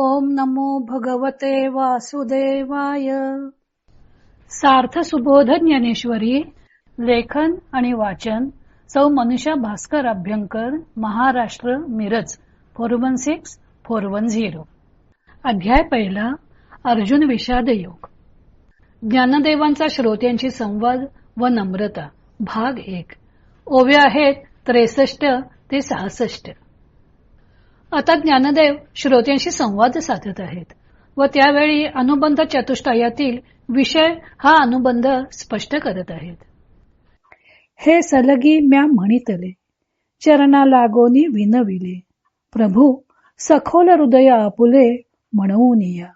ओम नमो भगवते वासुदेवाय. सार्थ सुबोध ज्ञानेश्वरी लेखन आणि वाचन सौ Manusha Bhaskar Abhyankar Maharashtra Miraj four one six four one zero. अध्याय पहिला अर्जुन विषाद योग ज्ञानदेवांचा श्रोत्यांची संवाद व नम्रता भाग एक. ओव्या आहेत त्रेसष्ट ते सहासष्ट. आता ज्ञानदेव श्रोत्यांशी संवाद साधत आहेत व त्यावेळी अनुबंध चतुष्टयातील विषय हा अनुबंध स्पष्ट करत आहेत. हे सलगी म्या म्हणितले चरणा लागोनी विनविले प्रभू सखोल हृदय आपुले म्हणून या.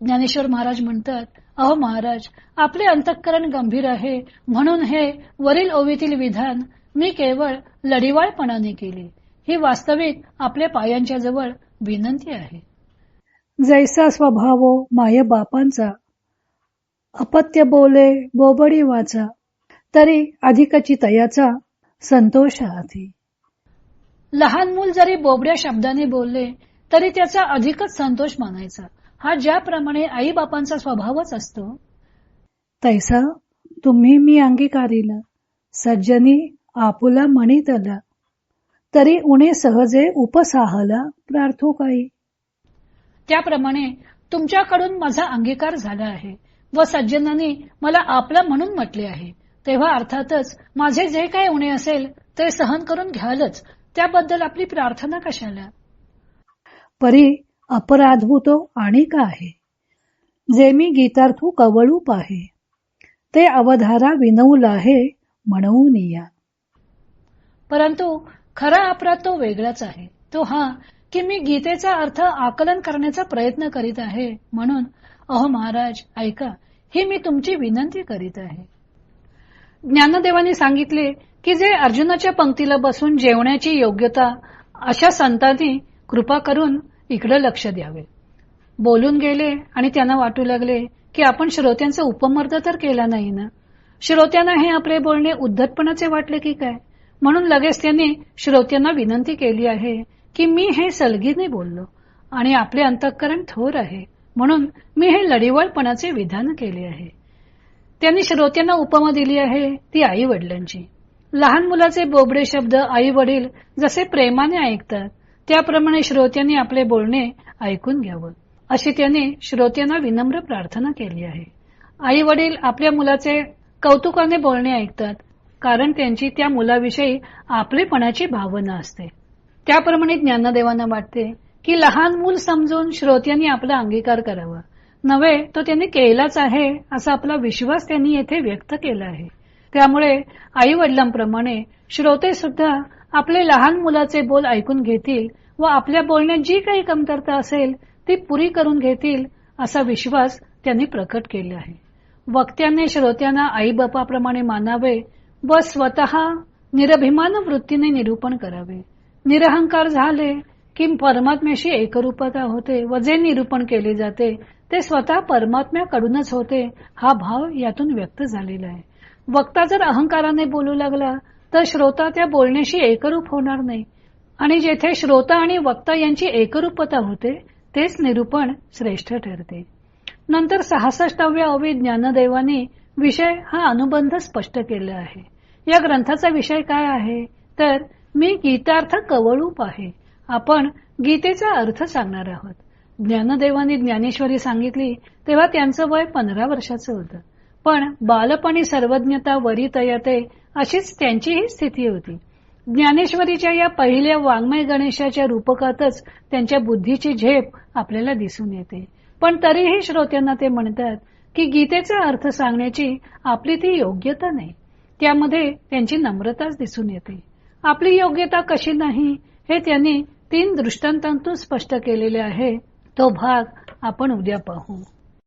ज्ञानेश्वर महाराज म्हणतात अहो महाराज आपले अंतःकरण गंभीर आहे म्हणून हे वरील ओवीतील विधान मी केवळ लढिवाळपणाने केले. ही वास्तविक आपल्या पायांच्या जवळ विनंती आहे. जैसा स्वभाव माय बापांचा अपत्य बोले बोबडी वाचा तरी अधिकची तयाचा संतोष आधी लहान मूल जरी बोबड्या शब्दाने बोलले तरी त्याचा अधिकच संतोष मानायचा. हा ज्याप्रमाणे आई बापांचा स्वभावच असतो. तैसा तुम्ही मी अंगीकारिला सज्जनी आपुला म्हणितला तरी उणे सहजे उपसाहला प्रार्थो काही. त्याप्रमाणे तुमच्याकडून माझा अंगीकार झाला आहे व सज्जनांनी मला आपला म्हणून म्हटले आहे. तेव्हा अर्थातच माझे जे काही उणे असेल ते सहन करून घ्यालच. त्याबद्दल आपली प्रार्थना कशाला? परी अपराधभूतो आणि का आहे. जे मी गीतार्थू कवळूप आहे ते अवधारा विनवलं आहे म्हणून या. परंतु खरा अपराध तो वेगळाच आहे. तो हा की मी गीतेचा अर्थ आकलन करण्याचा प्रयत्न करीत आहे म्हणून अहो महाराज ऐका ही मी तुमची विनंती करीत आहे. ज्ञानदेवानी सांगितले की जे अर्जुनाच्या पंक्तीला बसून जेवण्याची योग्यता अशा संतांनी कृपा करून इकडे लक्ष द्यावे. बोलून गेले आणि त्यांना वाटू लागले की आपण श्रोत्यांचा उपमर्द तर केला नाही ना? श्रोत्यांना हे आपले बोलणे उद्धटपणाचे वाटले की काय? म्हणून लगेच त्यांनी श्रोत्यांना विनंती केली आहे की मी हे सलगीने बोललो आणि आपले अंतःकरण थोर आहे. म्हणून मी हे लढिवळपणाचे विधान केले आहे. त्यांनी श्रोत्यांना उपमा दिली आहे ती आई वडिलांची लहान मुलाचे बोबडे शब्द आई वडील जसे प्रेमाने ऐकतात त्याप्रमाणे श्रोत्यांनी आपले बोलणे ऐकून घ्यावं. अशी त्यांनी श्रोत्यांना विनम्र प्रार्थना केली आहे. आई वडील आपल्या मुलाचे कौतुकाने बोलणे ऐकतात कारण त्यांची त्या मुलाविषयी आपलेपणाची भावना असते. त्याप्रमाणे ज्ञानदेवांना वाटते की लहान मूल समजून श्रोत्यांनी आपला अंगीकार करावा. नव्हे तो त्यांनी केलाच आहे असा आपला विश्वास त्यांनी येथे व्यक्त केला आहे. त्यामुळे आई वडिलांप्रमाणे श्रोते सुद्धा आपले लहान मुलाचे बोल ऐकून घेतील व आपल्या बोलण्यात जी काही कमतरता असेल ती पुरी करून घेतील असा विश्वास त्यांनी प्रकट केला आहे. वक्त्याने श्रोत्यांना आई बापाप्रमाणे मानावे व स्वतः निरभिमान वृत्तीने निरूपण करावे. निरहंकार झाले की परमात्म्याशी एकरूपता होते व जे निरूपण केले जाते ते स्वतः परमात्म्याकडूनच होते हा भाव यातून व्यक्त झालेला आहे. वक्ता जर अहंकाराने बोलू लागला तर श्रोता त्या बोलण्याशी एकरूप होणार नाही. आणि जेथे श्रोता आणि वक्ता यांची एकरूपता होते तेच निरूपण श्रेष्ठ ठरते. नंतर सहासष्टाव्या अवि ज्ञानदेवानी विषय हा अनुबंध स्पष्ट केला आहे. या ग्रंथाचा विषय काय आहे? तर मी गीतार्थ कवळूप आहे. आपण गीतेचा अर्थ सांगणार आहोत. ज्ञानदेवानी ज्ञानेश्वरी सांगितली तेव्हा त्यांचं वय पंधरा वर्षाचं होतं. पण बालपणी सर्वज्ञता वरी तयते अशीच त्यांचीही स्थिती होती. ज्ञानेश्वरीच्या या पहिल्या वाङ्मय गणेशाच्या रूपकातच त्यांच्या बुद्धीची झेप आपल्याला दिसून येते. पण तरीही श्रोत्यांना ते म्हणतात की गीतेचा अर्थ सांगण्याची आपली ती योग्यता नाही. त्यामध्ये त्यांची नम्रताच दिसून येते. आपली योग्यता कशी नाही हे त्यांनी तीन दृष्टांतांतून स्पष्ट केलेले आहे. तो भाग आपण उद्या पाहू.